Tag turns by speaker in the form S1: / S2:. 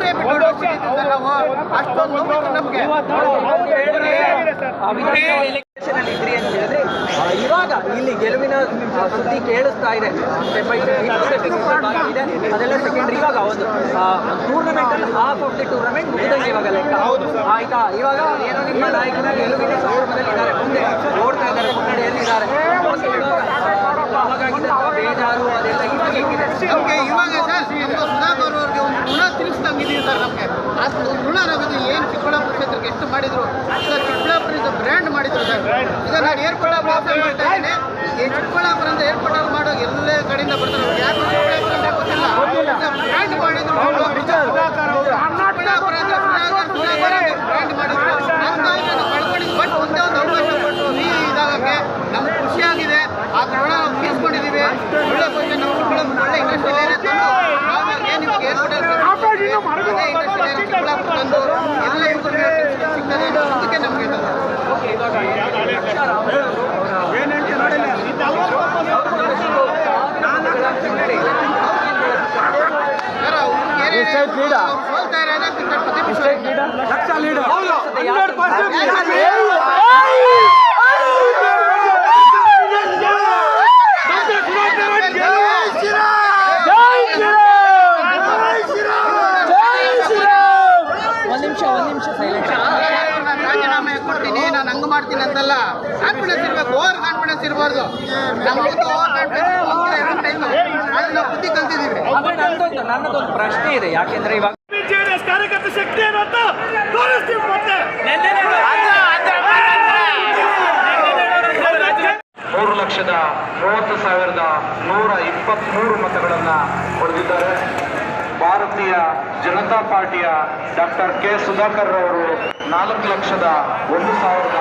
S1: ಅವರೇ ಬಿಟ್ಟು ನಾವು ಅಷ್ಟೊಂದು ನಮಗೆ. ಇದ್ರಿ ಅಂತ ಹೇಳಿದ್ರೆ ಇವಾಗ ಇಲ್ಲಿ ಗೆಲುವಿನ ಸುದ್ದಿ ಕೇಳಿಸ್ತಾ ಇದೆ. ಸ್ಟೆಪ್ ಬೈ ಇದೆ ಅದೆಲ್ಲ ಸೆಕೆಂಡ್ರಿ ಇವಾಗ ಒಂದು ಟೂರ್ನಮೆಂಟ್ ಅಲ್ಲಿ ಹಾಫ್ ಆಫ್ ದಿ ಟೂರ್ನಮೆಂಟ್ ಮುಗಿದಂಗೆ ಇವಾಗ ಲೆಕ್ಕ. ಆಯ್ತಾ? ಇವಾಗ ಏನೋ ನಿಮ್ಮ ನಾಯಕನ ಗೆಲುವಿನ ಸಂದರ್ಭದಲ್ಲಿ ಇದ್ದಾರೆ. ಮುಂದೆ ನೋಡ್ತಾ ಇದ್ದಾರೆ ಮುನ್ನಡೆಯಲ್ಲಿದ್ದಾರೆ ಬೇಜಾರು ಅದೆಲ್ಲ ಇವಾಗ
S2: ಇವಾಗ ಸರ್ ಸುಧಾಕರ್ ಅವ್ರಿಗೆ ನಮಗೆ ಆ ಋಣ ನಾವಿದು ಏನು ಚಿಕ್ಕಬಳ್ಳಾಪುರ ಕ್ಷೇತ್ರಕ್ಕೆ ಎಷ್ಟು ಮಾಡಿದ್ರು ಸರ್ ಚಿಕ್ಕಬಳ್ಳಾಪುರ ಬ್ರ್ಯಾಂಡ್ ಮಾಡಿದ್ರು ಸರ್? ಈಗ ನಾನು ಏರ್ಪೋರ್ಟ್ ವ್ಯವಸ್ಥೆ ಮಾಡ್ತಾ ಇದ್ದೇನೆ. ಈ ಚಿಕ್ಕಬಳ್ಳಾಪುರ ಅಂತ ಏರ್ಪೋರ್ಟ್ ಮಾಡೋ ಎಲ್ಲ ಕಡೆಯಿಂದ ಬರ್ತಾರೆ. ಯಾರು ಚಿಕ್ಕಬಳ್ಳಾಪುರ ಅಂತ ಗೊತ್ತಿಲ್ಲ. ಬ್ರ್ಯಾಂಡ್ ಮಾಡಿದ್ರು ಚಿಕ್ಕಬಳ್ಳಾಪುರ ಅಂದ್ರೆ ಸುಧಾಕರ್ ಸುಧಾಕರ್ ಅಂತ ಬ್ರ್ಯಾಂಡ್ ಮಾಡಿದ್ರು ಅಂತ ಕಳ್ಕೊಂಡಿದ್ದು ಬಟ್ ಒಂದೇ ಒಂದು ಅವಕಾಶ ಕೊಟ್ಟು ರೀ ಇದಾಗಕ್ಕೆ ನಮ್ಗೆ ಖುಷಿಯಾಗಿದೆ ಆ ಋಣ ನಾವು ತೀರ್ಸ್ಕೊಂಡಿದ್ದೀವಿ ಒಳ್ಳೆ ಬಗ್ಗೆ ನಮ್ಮ ಚಿಕ್ಕಬಳ್ಳಾಪುರ ಒಳ್ಳೆ ಇಂಡಸ್ಟ್ರಿ ಏರಿಯಾ ತಂದು ಆವಾಗ ಏನು ನಿಮ್ಗೆ ಏರ್ಪೋರ್ಟ್ ಅದೇ ಇಂಡಸ್ಟ್ರಿ ಏರಿಯಾ ಚಿಕ್ಕಬಳ್ಳಾಪುರ ಲೀಡರ್ ಎಲ್ಲ ಯುವಕರಿಗೆ ಸಿಗ್ತದೆ. ಅದಕ್ಕೆ ನಮಗೆ ಏರಿಯಾ- ಅವ್ರು ಸೋಲ್ತಾ
S1: ನಿಮಿಷ ಒಂದ್ ನಿಮಿಷ ಸೈಲೆಂಟ್
S2: ನಾನು ರಾಜೀನಾಮೆ ಕೊಡ್ತೀನಿ ನಾನು ಹಂಗ ಮಾಡ್ತೀನಿ ಅಂತಲ್ಲ ಕಾನ್ಫಿಡೆನ್ಸ್ ಇರಬೇಕು ಓವರ್ ಕಾನ್ಫಿಡೆನ್ಸ್ ಇರಬಾರ್ದು ನಮ್ಗೆ ಓವರ್ ಕಾನ್ಫಿಡೆನ್ಸ್ ಬುದ್ಧಿ ಕಲ್ತಿದ್ದೀವಿ
S1: ನನ್ನದೊಂದು ನನ್ನದೊಂದು ಪ್ರಶ್ನೆ ಇದೆ ಯಾಕೆಂದ್ರೆ ಇವಾಗ
S3: ಕಾರ್ಯಕರ್ತ ಶಕ್ತಿ ಏನು ಅಂತ ತೋರಿಸ್ತೀವಿ ಮತ್ತೆ
S4: ಮೂರು ಲಕ್ಷದ ಮೂವತ್ತು ಸಾವಿರದ ನೂರ ಇಪ್ಪತ್ತ್ಮೂರು ಮತಗಳನ್ನು ಪಡೆದಿದ್ದಾರೆ ಭಾರತೀಯ ಜನತಾ ಪಾರ್ಟಿಯ ಡಾಕ್ಟರ್ ಕೆ ಸುಧಾಕರ್ ಅವರು ನಾಲ್ಕು ಲಕ್ಷದ ಒಂದು ಸಾವಿರದ